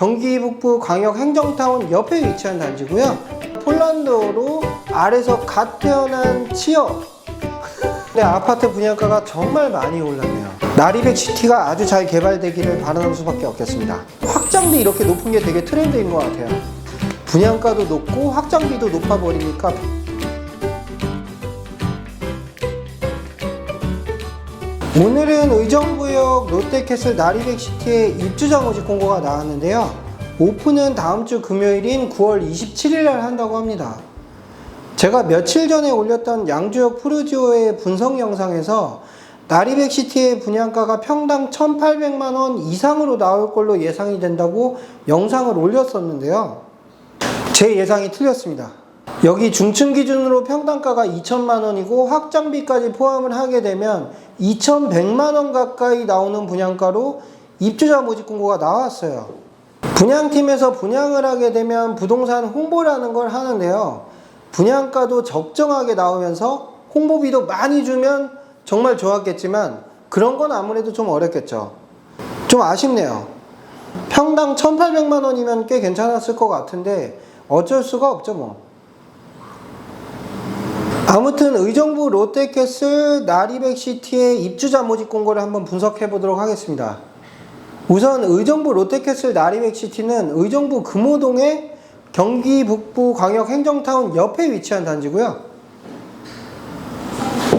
경기 북부 광역 행정타운 옆에 위치한 단지고요. 폴란드어로 아래서 갓 태어난 치어. 네, 아파트 분양가가 정말 많이 올랐네요. 나리백 시티가 아주 잘 개발되기를 바라는 수밖에 없겠습니다. 확장비 이렇게 높은 게 되게 트렌드인 것 같아요. 분양가도 높고 확장비도 높아 버리니까 오늘은 의정부역 롯데캐슬 나리백시티의 입주자 모집 공고가 나왔는데요. 오픈은 다음 주 금요일인 9월 27일 날 한다고 합니다. 제가 며칠 전에 올렸던 양주역 푸르지오의 분석 영상에서 나리백시티의 분양가가 평당 1,800만 원 이상으로 나올 걸로 예상이 된다고 영상을 올렸었는데요. 제 예상이 틀렸습니다. 여기 중층 기준으로 평당가가 2천만 원이고 확장비까지 포함을 하게 되면 2,100만 원 가까이 나오는 분양가로 입주자 모집 공고가 나왔어요. 분양팀에서 분양을 하게 되면 부동산 홍보라는 걸 하는데요. 분양가도 적정하게 나오면서 홍보비도 많이 주면 정말 좋았겠지만 그런 건 아무래도 좀 어렵겠죠. 좀 아쉽네요. 평당 1,800만 원이면 꽤 괜찮았을 것 같은데 어쩔 수가 없죠 뭐. 아무튼 의정부 롯데캐슬 나리백시티의 입주자 모집 공고를 한번 분석해 보도록 하겠습니다. 우선 의정부 롯데캐슬 나리백시티는 의정부 금호동의 경기 북부 광역 행정타운 옆에 위치한 단지고요.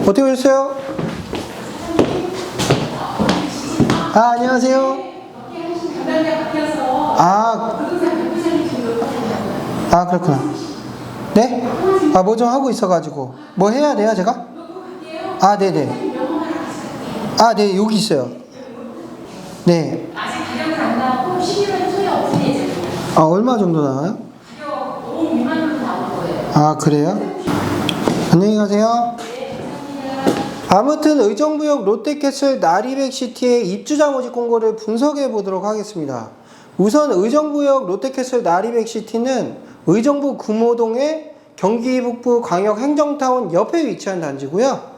어떻게 오셨어요? 아, 안녕하세요. 아, 아, 그렇구나. 네? 아, 뭐 좀 하고 있어가지고. 뭐 해야 돼요, 제가? 아, 네네. 아, 네, 여기 있어요. 네. 아직 가격은 안 나왔고 11월 초에 오픈이 예정입니다. 아, 얼마 정도 나와요? 가격 5, 6만 원도 나올 거예요. 아, 그래요? 안녕히 가세요. 아무튼 의정부역 롯데캐슬 나리백시티의 입주자 모집 공고를 분석해 보도록 하겠습니다. 우선 의정부역 롯데캐슬 나리백시티는 의정부 금호동의 경기 북부 광역 행정타운 옆에 위치한 단지고요.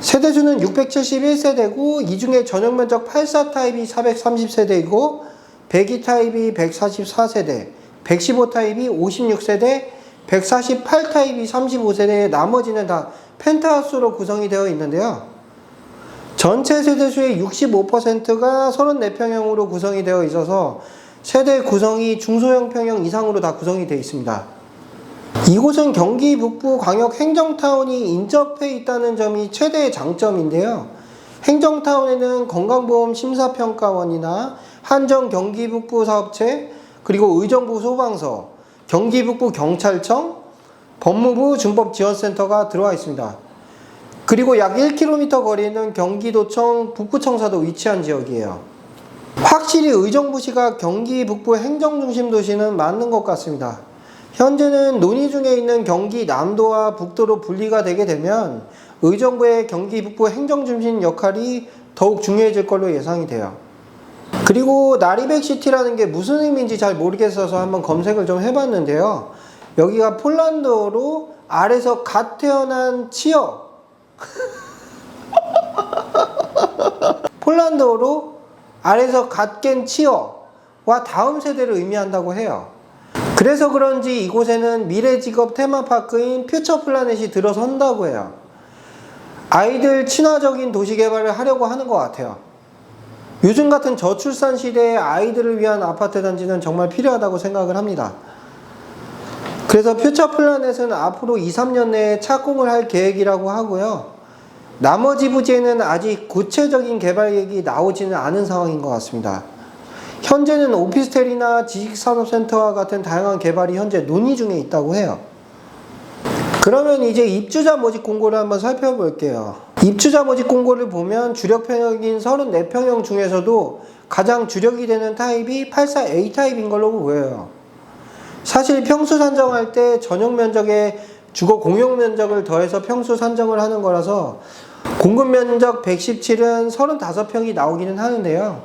세대수는 671세대고 이 중에 전용 면적 84 타입이 430세대이고 102 타입이 144세대, 115 타입이 56세대, 148 타입이 35세대, 나머지는 다 펜트하우스로 구성이 되어 있는데요. 전체 세대수의 65%가 34평형으로 구성이 되어 있어서 세대 구성이 중소형 평형 이상으로 다 구성이 되어 있습니다. 이곳은 경기 북부 광역 행정타운이 인접해 있다는 점이 최대의 장점인데요. 행정타운에는 건강보험 심사평가원이나 한정 경기 북부 사업체, 그리고 의정부 소방서, 경기 북부 경찰청, 법무부 준법지원센터가 들어와 있습니다. 그리고 약 1km 거리에는 경기도청 북부청사도 위치한 지역이에요. 확실히 의정부시가 경기 북부 행정중심 도시는 맞는 것 같습니다. 현재는 논의 중에 있는 경기 남도와 북도로 분리가 되게 되면 의정부의 경기 북부 행정중심 역할이 더욱 중요해질 걸로 예상이 돼요. 그리고 나리백시티라는 게 무슨 의미인지 잘 모르겠어서 한번 검색을 좀 해봤는데요. 여기가 폴란드어로 아래서 갓 태어난 치어. 폴란드어로 아래서 갓깬 치어와 다음 세대를 의미한다고 해요. 그래서 그런지 이곳에는 미래 직업 테마파크인 퓨처 플라넷이 들어선다고 해요. 아이들 친화적인 도시 개발을 하려고 하는 것 같아요. 요즘 같은 저출산 시대에 아이들을 위한 아파트 단지는 정말 필요하다고 생각을 합니다. 그래서 퓨처 플라넷은 앞으로 2, 3년 내에 착공을 할 계획이라고 하고요. 나머지 부지에는 아직 구체적인 개발 계획이 나오지는 않은 상황인 것 같습니다. 현재는 오피스텔이나 지식산업센터와 같은 다양한 개발이 현재 논의 중에 있다고 해요. 그러면 이제 입주자 모집 공고를 한번 살펴볼게요. 입주자 모집 공고를 보면 주력 평형인 34평형 중에서도 가장 주력이 되는 타입이 84A 타입인 걸로 보여요. 사실 평수 산정할 때 전용 면적에 주거 공용 면적을 더해서 평수 산정을 하는 거라서 공급 면적 117은 35평이 나오기는 하는데요.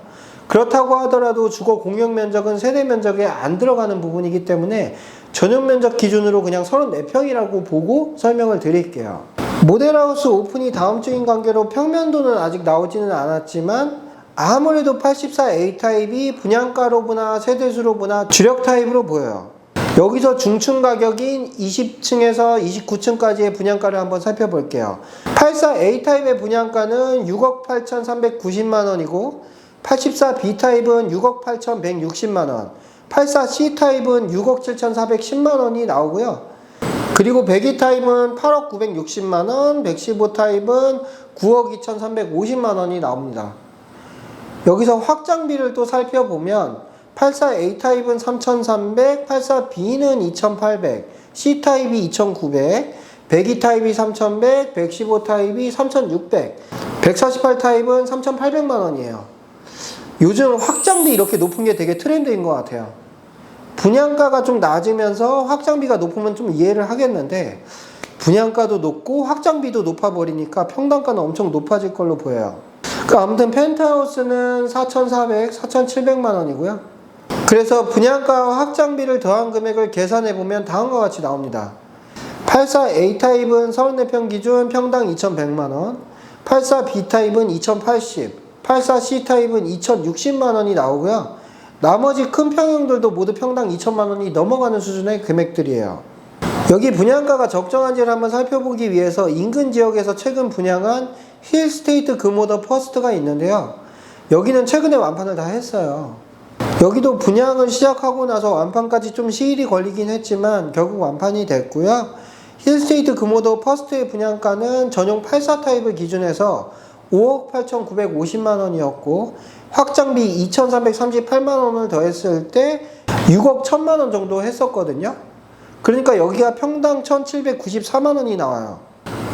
그렇다고 하더라도 주거 공용 면적은 세대 면적에 안 들어가는 부분이기 때문에 전용 면적 기준으로 그냥 34평이라고 보고 설명을 드릴게요. 모델하우스 오픈이 다음 주인 관계로 평면도는 아직 나오지는 않았지만 아무래도 84A 타입이 분양가로 보나 세대수로 보나 주력 타입으로 보여요. 여기서 중층 가격인 20층에서 29층까지의 분양가를 한번 살펴볼게요. 84A 타입의 분양가는 6억 8,390만 원이고 84B 타입은 6억 8,160만 원, 84C 타입은 6억 7,410만 원이 나오고요. 그리고 102 타입은 8억 960만 원, 115 타입은 9억 2,350만 원이 나옵니다. 여기서 확장비를 또 살펴보면 84A 타입은 3,300, 84B는 2,800, C 타입이 2,900, 102 타입이 3,100, 115 타입이 3,600, 148 타입은 3,800만 원이에요. 요즘 확장비 이렇게 높은 게 되게 트렌드인 것 같아요. 분양가가 좀 낮으면서 확장비가 높으면 좀 이해를 하겠는데 분양가도 높고 확장비도 높아 버리니까 평당가는 엄청 높아질 걸로 보여요. 그 아무튼 펜트하우스는 4,400, 4,700만 원이고요. 그래서 분양가와 확장비를 더한 금액을 계산해 보면 다음과 같이 나옵니다. 84A 타입은 34평 기준 평당 2,100만 원, 84B 타입은 2,080, 84C 타입은 2,060만 원이 나오고요. 나머지 큰 평형들도 모두 평당 2천만 원이 넘어가는 수준의 금액들이에요. 여기 분양가가 적정한지를 한번 살펴보기 위해서 인근 지역에서 최근 분양한 힐스테이트 금오더 퍼스트가 있는데요. 여기는 최근에 완판을 다 했어요. 여기도 분양을 시작하고 나서 완판까지 좀 시일이 걸리긴 했지만 결국 완판이 됐고요. 힐스테이트 금오더 퍼스트의 분양가는 전용 84 타입을 기준해서 5억 8,950만 원이었고 확장비 2,338만 원을 더했을 때 6억 1천만 원 정도 했었거든요. 그러니까 여기가 평당 1,794만 원이 나와요.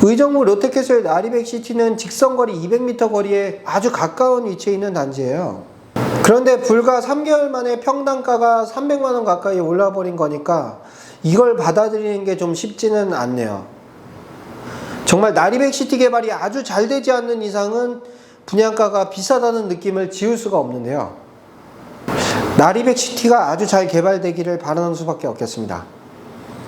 의정부 롯데캐슬 나리백 시티는 직선 거리 200m 거리에 아주 가까운 위치에 있는 단지예요. 그런데 불과 3개월 만에 평당가가 300만 원 가까이 올라버린 거니까 이걸 받아들이는 게 좀 쉽지는 않네요. 정말 나리백시티 개발이 아주 잘 되지 않는 이상은 분양가가 비싸다는 느낌을 지울 수가 없는데요. 나리백시티가 아주 잘 개발되기를 바라는 수밖에 없겠습니다.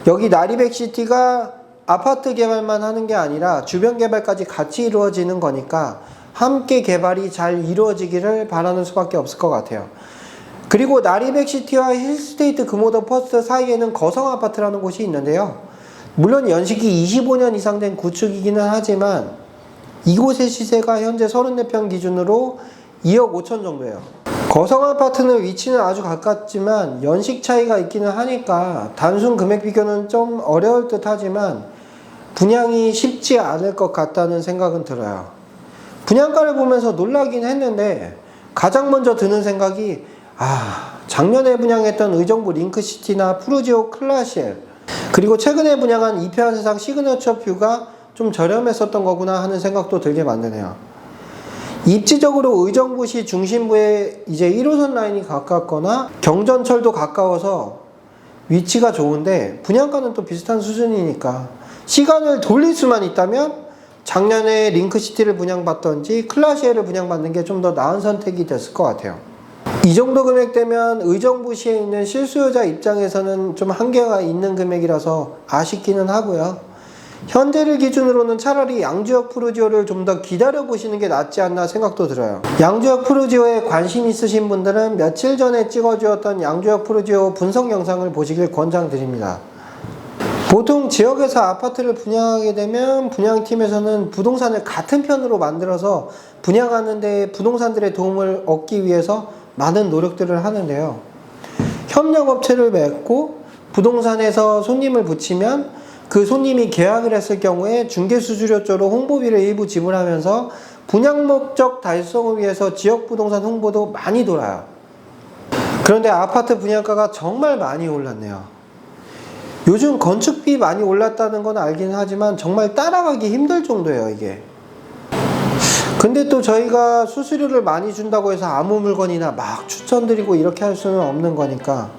여기 나리백시티가 아파트 개발만 하는 게 아니라 주변 개발까지 같이 이루어지는 거니까 함께 개발이 잘 이루어지기를 바라는 수밖에 없을 것 같아요. 그리고 나리백시티와 힐스테이트 금오더 퍼스트 사이에는 거성 아파트라는 곳이 있는데요. 물론 연식이 25년 이상 된 구축이기는 하지만 이곳의 시세가 현재 34평 기준으로 2억 5천 정도예요. 거성 아파트는 위치는 아주 가깝지만 연식 차이가 있기는 하니까 단순 금액 비교는 좀 어려울 듯 하지만 분양이 쉽지 않을 것 같다는 생각은 들어요. 분양가를 보면서 놀라긴 했는데 가장 먼저 드는 생각이 아 작년에 분양했던 의정부 링크시티나 푸르지오 클라시엘 그리고 최근에 분양한 이태원 세상 시그너처 뷰가 좀 저렴했었던 거구나 하는 생각도 들게 만드네요. 입지적으로 의정부시 중심부에 이제 1호선 라인이 가깝거나 경전철도 가까워서 위치가 좋은데 분양가는 또 비슷한 수준이니까 시간을 돌릴 수만 있다면 작년에 링크시티를 분양받던지 클라시에를 분양받는 게 좀 더 나은 선택이 됐을 것 같아요. 이 정도 금액되면 의정부시에 있는 실수요자 입장에서는 좀 한계가 있는 금액이라서 아쉽기는 하고요. 현재를 기준으로는 차라리 양주역 푸르지오를 좀 더 기다려 보시는 게 낫지 않나 생각도 들어요. 양주역 푸르지오에 관심 있으신 분들은 며칠 전에 찍어주었던 양주역 푸르지오 분석 영상을 보시길 권장드립니다. 보통 지역에서 아파트를 분양하게 되면 분양팀에서는 부동산을 같은 편으로 만들어서 분양하는데 부동산들의 도움을 얻기 위해서 많은 노력들을 하는데요. 협력업체를 맺고 부동산에서 손님을 붙이면 그 손님이 계약을 했을 경우에 중개수수료조로 홍보비를 일부 지불하면서 분양 목적 달성을 위해서 지역 부동산 홍보도 많이 돌아요. 그런데 아파트 분양가가 정말 많이 올랐네요. 요즘 건축비 많이 올랐다는 건 알긴 하지만 정말 따라가기 힘들 정도예요, 이게. 근데 또 저희가 수수료를 많이 준다고 해서 아무 물건이나 막 추천드리고 이렇게 할 수는 없는 거니까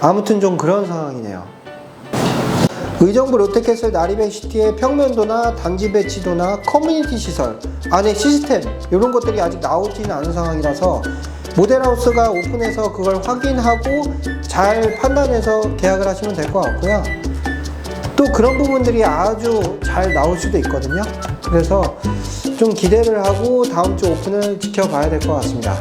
아무튼 좀 그런 상황이네요. 의정부 롯데캐슬 나리백시티의 평면도나 단지 배치도나 커뮤니티 시설, 안에 시스템 이런 것들이 아직 나오지는 않은 상황이라서 모델하우스가 오픈해서 그걸 확인하고 잘 판단해서 계약을 하시면 될 것 같고요. 또 그런 부분들이 아주 잘 나올 수도 있거든요. 그래서 좀 기대를 하고 다음 주 오픈을 지켜봐야 될 것 같습니다.